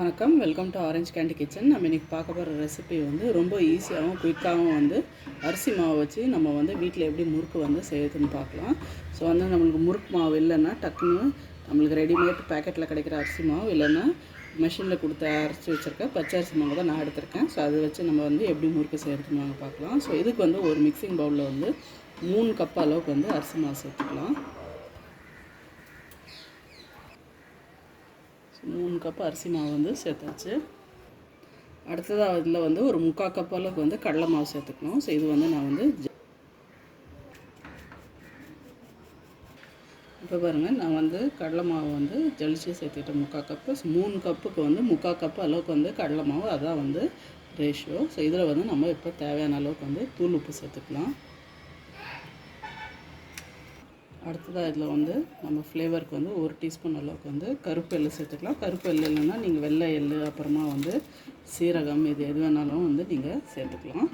வணக்கம். Welcome to orange candy kitchen நம்ம இன்றைக்கி பார்க்க போகிற ரெசிபி வந்து ரொம்ப ஈஸியாகவும் குயிக்காகவும் வந்து அரிசி மாவு வச்சு நம்ம வந்து வீட்டில் எப்படி முறுக்கு வந்து செய்யுதுன்னு பார்க்கலாம். ஸோ வந்து நம்மளுக்கு முறுக்கு மாவு இல்லைன்னா டக்குன்னு நம்மளுக்கு ரெடிமேட் பேக்கெட்டில் கிடைக்கிற அரிசி மாவு இல்லைன்னா மிஷினில் கொடுத்து அரைச்சி வச்சுருக்க பச்சை அரிசி மாவு தான் நான் எடுத்திருக்கேன். ஸோ அதை வச்சு நம்ம வந்து எப்படி முறுக்கு செய்கிறதுன்னு பார்க்கலாம். ஸோ இதுக்கு வந்து ஒரு மிக்சிங் பவுலில் வந்து மூணு கப் அளவுக்கு வந்து அரிசி மாவு சேர்த்துக்கலாம். மூணு கப் அரிசி மாவு வந்து சேர்த்தாச்சு. அடுத்ததாக அதில் வந்து ஒரு முக்கால் கப் அளவுக்கு வந்து கடலை மாவு சேர்த்துக்கணும். ஸோ இது வந்து நான் வந்து இப்போ பாருங்கள் நான் வந்து கடலை மாவு வந்து ஜலிச்சு சேர்த்துக்கிட்டேன் முக்கால் கப்பு. மூணு கப்புக்கு வந்து முக்கால் கப்பு அளவுக்கு வந்து கடலை மாவு. அதான் வந்து ரேஷியோ ஸோ இதில் வந்து நம்ம இப்போ தேவையான அளவுக்கு வந்து தூள் உப்பு சேர்த்துக்கலாம். அடுத்ததாக இதில் வந்து நம்ம ஃப்ளேவருக்கு வந்து ஒரு டீஸ்பூன் அளவுக்கு வந்து கருப்பு எள்ளு சேர்த்துக்கலாம். கருப்பு எள்ளு இல்லைன்னா நீங்கள் வெள்ளை எள்ளு அப்புறமா வந்து சீரகம் இது எது வேணாலும் வந்து நீங்கள் சேர்த்துக்கலாம்.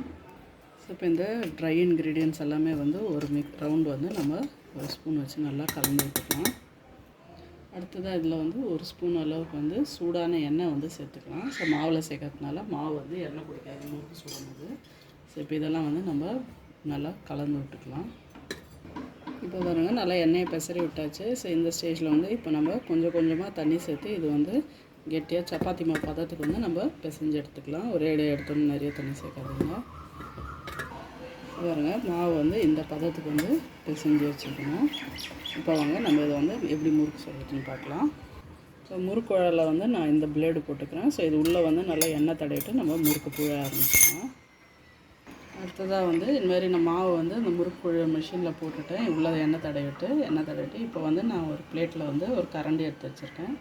ஸோ இப்போ இந்த ட்ரை இன்க்ரீடியன்ஸ் எல்லாமே வந்து ஒரு மிக் ரவுண்டு வந்து நம்ம ஒரு ஸ்பூன் வச்சு நல்லா கலந்து விட்டுக்கலாம் அடுத்ததாக இதில் வந்து ஒரு ஸ்பூன் அளவுக்கு வந்து சூடான எண்ணெய் வந்து சேர்த்துக்கலாம். ஸோ மாவில் சேர்க்கறதுனால மாவு வந்து எண்ணெய் பிடிக்காது மூக்கு சூடானது. ஸோ இப்போ இதெல்லாம் வந்து நம்ம நல்லா கலந்து விட்டுக்கலாம். இப்போ பாருங்க நல்லா எண்ணெயை பெசரி விட்டாச்சு. ஸோ இந்த ஸ்டேஜில் வந்து இப்போ நம்ம கொஞ்சம் கொஞ்சமாக தண்ணி சேர்த்து இது வந்து கெட்டியாக சப்பாத்தி மாவு பதத்துக்கு வந்து நம்ம பிசைஞ்சு எடுத்துக்கலாம். ஒரே இடையே எடுத்தோம்னு நிறைய தண்ணி சேர்க்காதுங்க. பாருங்க மாவு வந்து இந்த பதத்துக்கு வந்து பிசைஞ்சு வச்சுக்கணும். இப்போ வாங்க நம்ம இதை வந்து எப்படி முறுக்கு சொல்லுறதுன்னு பார்க்கலாம். ஸோ முறுக்குழலில் வந்து நான் இந்த பிளேடு போட்டுக்கிறேன். ஸோ இது உள்ளே வந்து நல்லா எண்ணெய் தடவிட்டு நம்ம முறுக்கு புழ ஆரம்பிச்சிக்கலாம் அடுத்ததாக வந்து இதுமாரி நான் மாவு வந்து இந்த முறுக்கு மிஷினில் போட்டுட்டேன் உள்ள எண்ணெய் தடவிட்டு எண்ணெய் தடவிட்டு இப்போ வந்து நான் ஒரு பிளேட்டில் வந்து ஒரு கரண்டி எடுத்து வச்சுருக்கேன்.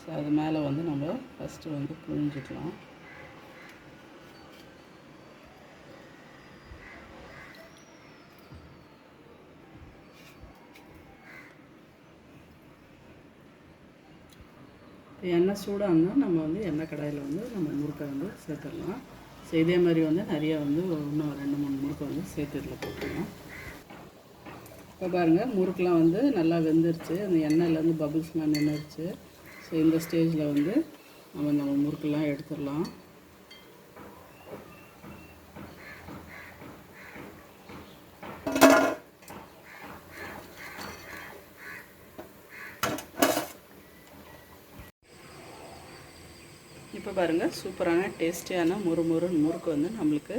ஸோ அது மேலே வந்து நம்ம ஃபஸ்ட்டு வந்து புழிஞ்சிக்கலாம். எண்ணெய் சூடாக இருந்தால் நம்ம வந்து எண்ணெய் கடாயில் வந்து நம்ம முறுக்கை வந்து சேர்த்துடலாம். ஸோ இதே மாதிரி வந்து நிறைய வந்து இன்னும் ரெண்டு மூணு முறுக்கு வந்து சேர்த்து இதில் போட்டுக்கலாம் இப்போ பாருங்கள் முறுக்கெலாம் வந்து நல்லா வெந்துருச்சு. அந்த எண்ணெயில் வந்து பபுள்ஸ்லாம் நின்றுருச்சு ஸோ இந்த ஸ்டேஜில் வந்து நம்ம நம்ம முறுக்கெல்லாம் எடுத்துடலாம். இப்போ பாருங்கள் சூப்பரான டேஸ்டியான முறுமுறுன்னு முறுக்கு வந்து நம்மளுக்கு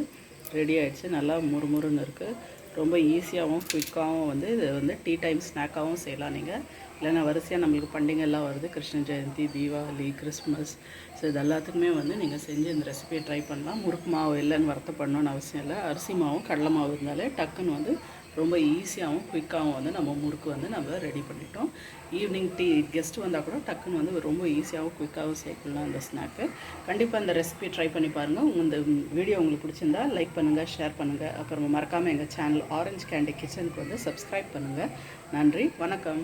ரெடி ஆகிடுச்சு நல்லா முறுமுறுன்னு இருக்குது ரொம்ப ஈஸியாகவும் குயிக்காகவும் வந்து இது வந்து டீ டைம் ஸ்நாக்காகவும் செய்யலாம் நீங்கள் இல்லைன்னா வரிசையாக நம்மளுக்கு பண்டிகைலாம் வருது. கிருஷ்ண ஜெயந்தி தீபாவளி கிறிஸ்மஸ். ஸோ இது எல்லாத்துக்குமே வந்து நீங்கள் செஞ்சு இந்த ரெசிபியை ட்ரை பண்ணலாம். முறுக்கு மாவு இல்லைன்னு வருத்தப்படணும்னு அவசியம் இல்லை. அரிசி மாவும் கடலை மாவு இருந்தாலே டக்குன்னு வந்து ரொம்ப ஈஸியாகவும் குயிக்காகவும் வந்து நம்ம முறுக்கு வந்து நம்ம ரெடி பண்ணிட்டோம். ஈவினிங் டீ கெஸ்ட் வந்தால் கூட டக்குன்னு வந்து ரொம்ப ஈஸியாகவும் குயிக்காகவும் சேர்க்கலாம் அந்த ஸ்நாக்கு கண்டிப்பாக அந்த ரெசிபி ட்ரை பண்ணி பாருங்கள் இந்த வீடியோ உங்களுக்கு பிடிச்சிருந்தா லைக் பண்ணுங்கள் ஷேர் பண்ணுங்கள் அப்புறம் மறக்காமல் எங்கள் சேனல் ஆரஞ்ச் கேண்டி கிச்சனுக்கு வந்து சப்ஸ்கிரைப் பண்ணுங்கள் நன்றி வணக்கம்.